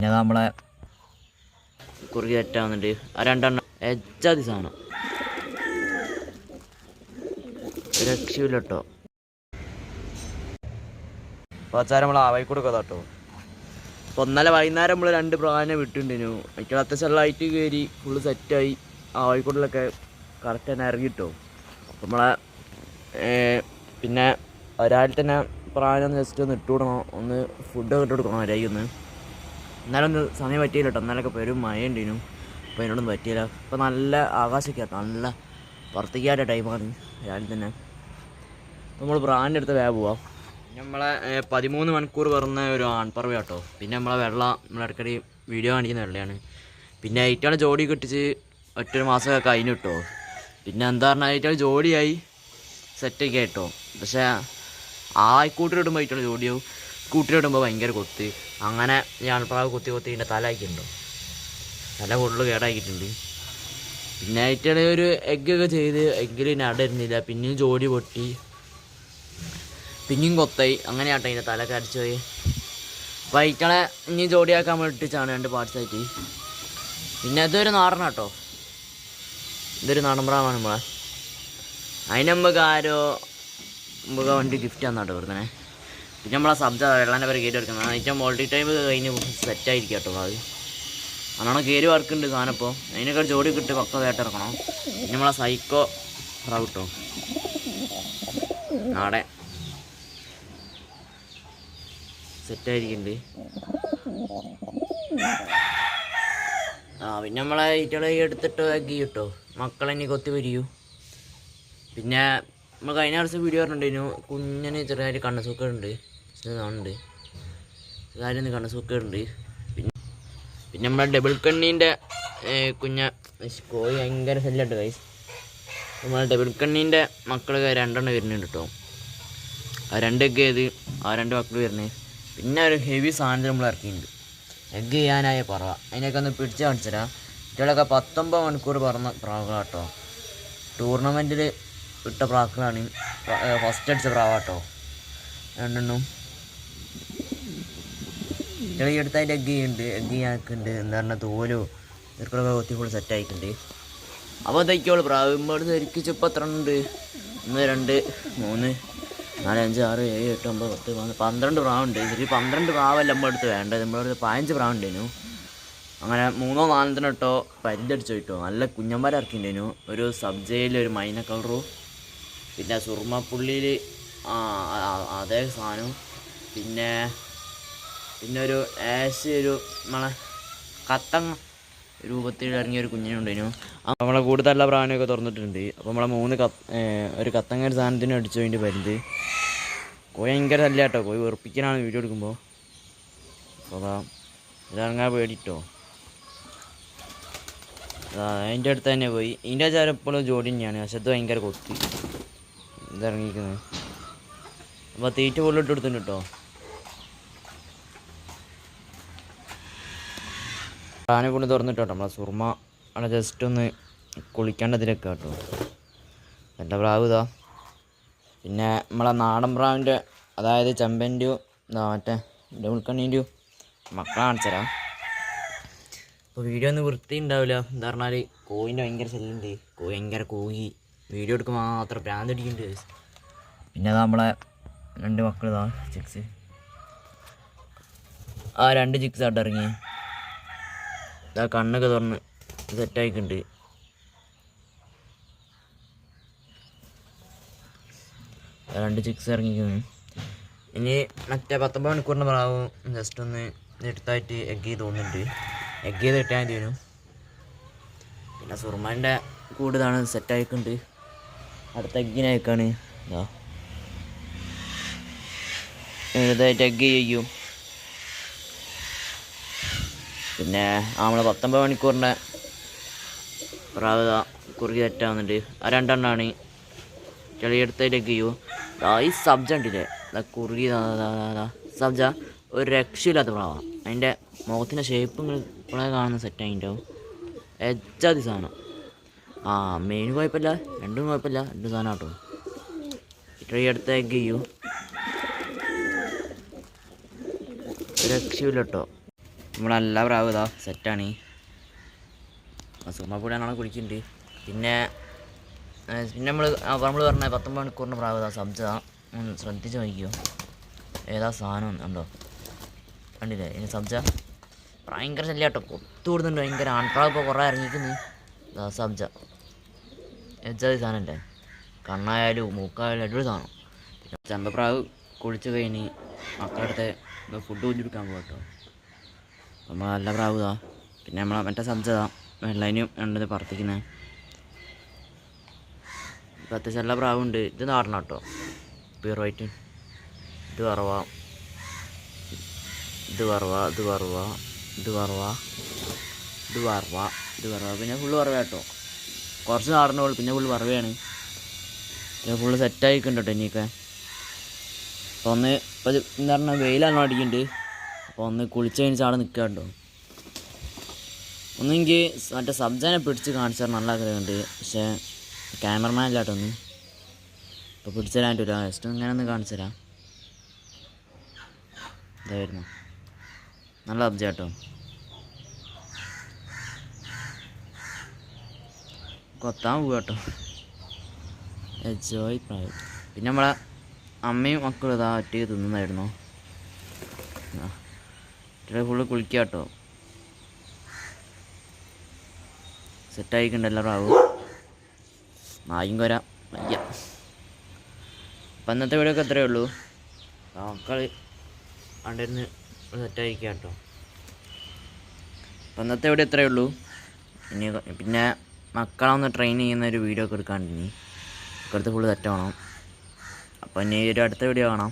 പിന്നെ നമ്മളെ കുറുകി തെറ്റാവുന്നുണ്ട് ആ രണ്ടെണ്ണം എച്ചാതി സാധനം. രക്ഷയില്ല കേട്ടോ പച്ചാരം നമ്മൾ ആവായി കൊടുക്കാതെ കേട്ടോ അപ്പോൾ ഇന്നലെ വൈകുന്നേരം നമ്മൾ രണ്ട് പ്രാവിനെ വിട്ടുണ്ടിനു. എനിക്ക് അത്യാവശ്യം ലൈറ്റ് കയറി ഫുള്ള് സെറ്റായി ആവായിക്കൂടിലൊക്കെ കറക്റ്റ് തന്നെ ഇറങ്ങിട്ടോ. അപ്പം നമ്മളെ പിന്നെ ഒരാൾ തന്നെ പ്രാവിനെ ജസ്റ്റ് ഒന്ന് ഇട്ടുവിടണം ഒന്ന് ഫുഡൊക്കെ ഇട്ട് കൊടുക്കണം ഒരായി ഒന്ന്. എന്നാലും ഒന്ന് സമയം പറ്റിയില്ല കേട്ടോ എന്നാലൊക്കെ പെരും മഴ ഉണ്ടേനു അപ്പോൾ അതിനോടൊന്നും പറ്റിയില്ല. ഇപ്പോൾ നല്ല ആകാശമൊക്കെ കേട്ടോ നല്ല പുറത്തേക്കാന്റെ ടൈമാണ് രാവിലെ തന്നെ. നമ്മൾ ബ്രാൻഡ് എടുത്ത് വേഗം പോവാം. നമ്മളെ പതിമൂന്ന് മണിക്കൂർ പറഞ്ഞ ഒരു ആൺപറവ കേട്ടോ പിന്നെ നമ്മളെ വെള്ള നമ്മളിടയ്ക്കടി വീഡിയോ കാണിക്കുന്ന വെള്ളയാണ്. പിന്നെ ഐറ്റാണ് ജോഡി കിട്ടിച്ച് ഒറ്റൊരു മാസമൊക്കെ കഴിഞ്ഞു കിട്ടോ പിന്നെ എന്താ പറഞ്ഞാൽ ഏറ്റവും ജോഡിയായി സെറ്റൊക്കെ ആയിട്ടോ പക്ഷേ ആ കൂട്ടിലിടുമ്പോൾ ഐറ്റാൾ ജോഡിയാവും. കൂട്ടിലിടുമ്പോൾ ഭയങ്കര കൊത്തി. അങ്ങനെ ഞാൻ പ്രാവ് കൊത്തി കൊത്തി ഇതിന്റെ തല ആക്കിയിട്ടുണ്ടോ. തല കൂടുതൽ കേടാക്കിയിട്ടുണ്ട്. പിന്നെ ആയിട്ടാണ് ഒരു എഗ്ഗൊക്കെ ചെയ്ത് എഗ്ഗിൽ ഇരുന്നില്ല പിന്നെയും ജോഡി പൊട്ടി. പിന്നെയും കൊത്തായി. അങ്ങനെയാട്ടോ ഇതിന്റെ തല അടിച്ചു പോയി. വൈറ്റളെ ഇനി ജോഡിയാക്കാൻ വേണ്ടിയിട്ടാണ് രണ്ട് പാർട്സ് ആയിട്ട്. പിന്നെ ഇതൊരു നാടനാട്ടോ ഇതൊരു നാടൻ പ്രാവാണ് നമ്മളെ. അതിന് നമുക്ക് ആരോ മുമ്പ് വണ്ടി ഗിഫ്റ്റ് തന്നാട്ടോ വെറുതെ. പിന്നെ നമ്മളെ സബ്ജ വെള്ളാന്റെ പേര് കയറി എടുക്കുന്നത് അതിന്റെ മോൾട്ടി ടൈം കഴിഞ്ഞ് സെറ്റായിരിക്കും കേട്ടോ അത് അതാണ് കയറി വർക്കുണ്ട് സാധനം ഇപ്പോൾ അതിനൊക്കെ ജോഡി കിട്ടി പക്കതായിട്ട് ഇറക്കണം? പിന്നെ നമ്മളെ സൈക്കോ റൗട്ടോ നാടെ സെറ്റായിരിക്കുന്നുണ്ട് ആ പിന്നെ നമ്മളെ ഈറ്റളെ എടുത്തിട്ട് ആക്കി കിട്ടോ. മക്കളെ ഇനി കൊത്തി വരികയു പിന്നെ നമ്മൾ കഴിഞ്ഞ ദിവസം വീഡിയോ പറഞ്ഞിട്ടുണ്ടായിരുന്നു കുഞ്ഞന് ചെറിയൊരു കണ്ണസൂക്കുണ്ട് ഉണ്ട് കാര്യം കണ്ണസൂക്കുണ്ട് പിന്നെ പിന്നെ നമ്മളെ ഡബിൾ കണ്ണീന്റെ കുഞ്ഞ കോഴി ഭയങ്കര ശല്യമുണ്ട് കൈസ് നമ്മളെ ഡബിൾ കണ്ണീന്റെ മക്കൾ രണ്ടെണ്ണം വരുന്നുണ്ട് കേട്ടോ. ആ രണ്ട് എഗ് ചെയ്ത് ആ രണ്ട് മക്കൾ വരുന്നത് പിന്നെ ഒരു ഹെവി സാധനം നമ്മൾ ഇറക്കിയിട്ടുണ്ട്. എഗ് ചെയ്യാനായ പറവ. അതിനൊക്കെ ഒന്ന് പിടിച്ച് കാണിച്ചുതരാം. കുട്ടികളൊക്കെ പത്തൊമ്പത് മണിക്കൂർ പറഞ്ഞ പ്രാവുകളാട്ടോ ടൂർണമെന്റിൽ ഇട്ട പ്രാക്കളാണ് ഫസ്റ്റ് അടിച്ച പ്രാവാട്ടോ. രണ്ടെണ്ണം. ഈ അടുത്ത് അതിന്റെ എഗ് ചെയ്യുന്നുണ്ട്. എഗ് ആക്കുന്നുണ്ട് എന്താ പറഞ്ഞാൽ തോലോ ഇവർക്കുള്ള കൊത്തി ഫുൾ സെറ്റ് ആയിട്ടുണ്ട്. അപ്പോൾ തയ്ക്കോളൂ പ്രാവ് ഇമ്പോട് ശരിക്കും ഇപ്പോൾ എത്ര ഉണ്ട് ഒന്ന് രണ്ട് മൂന്ന് നാല് അഞ്ച് ആറ് ഏഴ് എട്ട് ഒമ്പത് പത്ത് പന്ത്രണ്ട് പന്ത്രണ്ട് പ്രാവുണ്ട്. ഇതിൽ പന്ത്രണ്ട് പ്രാവല്ല നമ്മുടെ അടുത്ത് വേണ്ടത്. നമ്മുടെ അടുത്ത് പതിനഞ്ച് പ്രാവുണ്ടേനു അങ്ങനെ മൂന്നോ നാലെണ്ണത്തിന് ഇട്ടോ അടിച്ചു കിട്ടോ നല്ല കുഞ്ഞന്മാരെ ഇറക്കിണ്ടേനു ഒരു സബ്ജയിൽ ഒരു മൈന കളറും പിന്നെ സുർമ്മപ്പുള്ളിയിൽ അതേ സാധനവും പിന്നെ പിന്നെ ഒരു ആഷ് ഒരു നമ്മളെ കത്തങ്ങ രൂപത്തിൽ ഇറങ്ങിയ ഒരു കുഞ്ഞിനുണ്ടേനു. അപ്പോൾ നമ്മളെ കൂടുതലുള്ള പ്രാണിയൊക്കെ തുറന്നിട്ടുണ്ട്. അപ്പോൾ നമ്മളെ മൂന്ന് കത്ത് ഒരു കത്തങ്ങ ഒരു സാധനത്തിന് അടിച്ചു വേണ്ടി വരുന്നത് കോഴി ഭയങ്കര തല്ല കേട്ടോ കോഴി വെറുപ്പിക്കാനാണ് വീഡിയോ എടുക്കുമ്പോൾ അപ്പോൾ അതാ ഇതങ്ങനെ പേടിട്ടോ. അതിന്റെ അടുത്ത് തന്നെ പോയി. ഇതിന്റെ ചാരം എപ്പോഴും ജോഡി തന്നെയാണ്. പക്ഷെ ഭയങ്കര കൊത്തി. ഇതിറങ്ങിയിരിക്കുന്നത് അപ്പോൾ തീറ്റ പോലും ഇട്ട് കൊടുത്തിട്ടുണ്ട് കേട്ടോ പ്രാനെ കൊണ്ട് തുറന്നിട്ടോ നമ്മളെ സുർമ ആണ് ജസ്റ്റ് ഒന്ന് കുളിക്കേണ്ടതിലൊക്കെ കേട്ടോ എന്റെ പ്രാവ് ഇതാ? പിന്നെ നമ്മളെ നാടൻ പ്രാവിന്റെ അതായത് ചെമ്പന്റെയോ എന്താ മറ്റേ ഡബിൾക്കണ്ണീന്റെയോ മക്കളെ കാണിച്ചുതരാം അപ്പോൾ വീഡിയോ ഒന്നും വൃത്തി ഉണ്ടാവില്ല എന്താ പറഞ്ഞാൽ കോയിന്റെ ഭയങ്കര ശല്യമുണ്ട് കോഴി ഭയങ്കര കോഴി വീഡിയോ എടുക്കുമ്പോൾ മാത്രം ഭ്രാന്തടിക്കുന്നുണ്ട് പിന്നെ നമ്മളെ രണ്ട് മക്കൾ ഇതാ ചിക്സ് ആ രണ്ട് ചിക്സ് ആയിട്ട് ഇറങ്ങി ഇതാ കണ്ണൊക്കെ തുറന്ന് സെറ്റായിക്കുണ്ട് രണ്ട് ചിക്സ് ഇറങ്ങിക്കുന്നു ഇനി മറ്റേ പത്തൊമ്പത് മണിക്കൂറിന്റെ പ്രാവും ജസ്റ്റ് ഒന്ന് എടുത്തായിട്ട് എഗ് ചെയ്ത് തോന്നുന്നുണ്ട് എഗ് ചെയ്ത് ഇട്ടാൽ മതി വരും പിന്നെ സുർമാന്റെ കൂടുതലാണ് സെറ്റായിക്കുണ്ട് അടുത്ത എഗ്ഗിനയക്കാണ് ഇതാ ഇതായിട്ട് ചെയ്യും. പിന്നെ നമ്മൾ പത്തൊമ്പത് മണിക്കൂറിന്റെ പ്രാവത കുറുകി തെറ്റാവുന്നുണ്ട് ആ രണ്ടെണ്ണമാണ് ചെളിയെടുത്തതിലേക്ക് ചെയ്യൂ. ദാ ഈ സബ്ജ ഉണ്ടില്ലേ ദാ കുറുകി സബ്ജ ഒരു രക്ഷയില്ലാത്ത പ്രാവാണ് അതിന്റെ മുഖത്തിന്റെ ഷേപ്പ് ഇപ്പോഴേ കാണുന്ന സെറ്റ് അതിന്റെ എജ്ജാതി സാധനം. ആ മെയിൻ കുഴപ്പമില്ല. രണ്ടും കുഴപ്പമില്ല. രണ്ട് സാധനം കേട്ടോ ചെളിയെടുത്തേക്ക് ചെയ്യൂ? രക്ഷയില്ല കേട്ടോ. നമ്മളെല്ലാ പ്രാവ് ഇതാ സെറ്റാണ് കുളിക്കുന്നുണ്ട് പിന്നെ കുടിക്കുന്നുണ്ട്. പിന്നെ നമ്മൾ നമ്മൾ പറഞ്ഞ പത്തൊമ്പത് മണിക്കൂറിന് പ്രാവ് ഇതാ സബ്ജ ഒന്ന് ശ്രദ്ധിച്ച് നോക്കിയോ ഏതാ സാധനം ഉണ്ടോ കണ്ടില്ലേ? ഇനി സബ്ജ ഭയങ്കര ശല്യാട്ടോ കൊത്തുകൂടുന്നുണ്ട് ഭയങ്കര ആൺപ്രാവ് ഇപ്പോൾ കുറേ ഇറങ്ങിക്കുന്നു ഇതാ സബ്ജ. എജ്ജാതി സാധനമല്ലേ കണ്ണായാലും മൂക്കായാലും അടിപൊളി സാധനം. പിന്നെ ചന്തപ്രാവ് കുളിച്ച് കഴിഞ്ഞ് മക്കളടുത്ത് ഫുഡ് കുഞ്ഞെടുക്കാൻ പോകും കേട്ടോ നമ്മൾ നല്ല പ്രാവ് ഇതാ. പിന്നെ നമ്മളെ മറ്റേ സബ്ജതാ വെള്ളനും ഉണ്ടത് പറത്തിക്കുന്നത് ഇപ്പം അത്യാവശ്യം എല്ലാ പ്രാവുണ്ട്. ഇത് നാടണം കേട്ടോ പ്യൂർ വൈറ്റ് ഇത് വറവ. ഇത് വറവ ഇത് വറവ ഇത് വറവ. ഇത് വറവ ഇത് വറവ. പിന്നെ ഫുള്ള് വറവ കേട്ടോ. കുറച്ച് നാടിനു പിന്നെ ഫുള്ള് വറവയാണ്. പിന്നെ ഫുള്ള് സെറ്റായിക്കുണ്ട് കേട്ടോ ഇനിയൊക്കെ. അപ്പോൾ ഒന്ന് ഇപ്പോൾ എന്താ പറഞ്ഞാൽ വെയിലാണ് അടിക്കുന്നുണ്ട് അപ്പോൾ ഒന്ന് കുളിച്ച് കഴിഞ്ഞാൽ അവിടെ നിൽക്കുക കേട്ടോ. ഒന്നെങ്കിൽ മറ്റേ സബ്ജാനെ പിടിച്ച് കാണിച്ചാൽ നല്ല ആഗ്രഹമുണ്ട് പക്ഷേ ക്യാമറമാൻ ഇല്ലാട്ടോ ഒന്ന്. ഇപ്പോൾ പിടിച്ചു തരാൻ പറ്റില്ല ജസ്റ്റ് ഇങ്ങനെ ഒന്ന് കാണിച്ചു തരാം. ഇതായിരുന്നു നല്ല സബ്ജ കേട്ടോ. കൊത്താൻ പോവുക കേട്ടോ എൻജോയ് പ്രായം പിന്നെ നമ്മളെ അമ്മയും മക്കളും ഇതാ ഒറ്റയ്ക്ക് തിന്നുന്നായിരുന്നു ഫുള്ള് കുളിക്കുക കേട്ടോ സെറ്റായിക്കണ്ട എല്ലാവരും നായും കൊര വയ്യ. അപ്പം ഇന്നത്തെ വീഡിയോ ഒക്കെ ഉള്ളൂ. മക്കൾ അണ്ടിരുന്ന് സെറ്റായിരിക്കുക കേട്ടോ അപ്പം ഇന്നത്തെ വീഡിയോ എത്രയേ ഉള്ളൂ. ഇനി പിന്നെ മക്കളെ ഒന്ന് ട്രെയിൻ ചെയ്യുന്ന ഒരു വീഡിയോ ഒക്കെ എടുക്കാണ്ടിനി ഇനി. ഇപ്പോഴത്തെ ഫുള്ള് സെറ്റാവണം അപ്പം ഇനി ഒരു അടുത്ത വീഡിയോ കാണാം.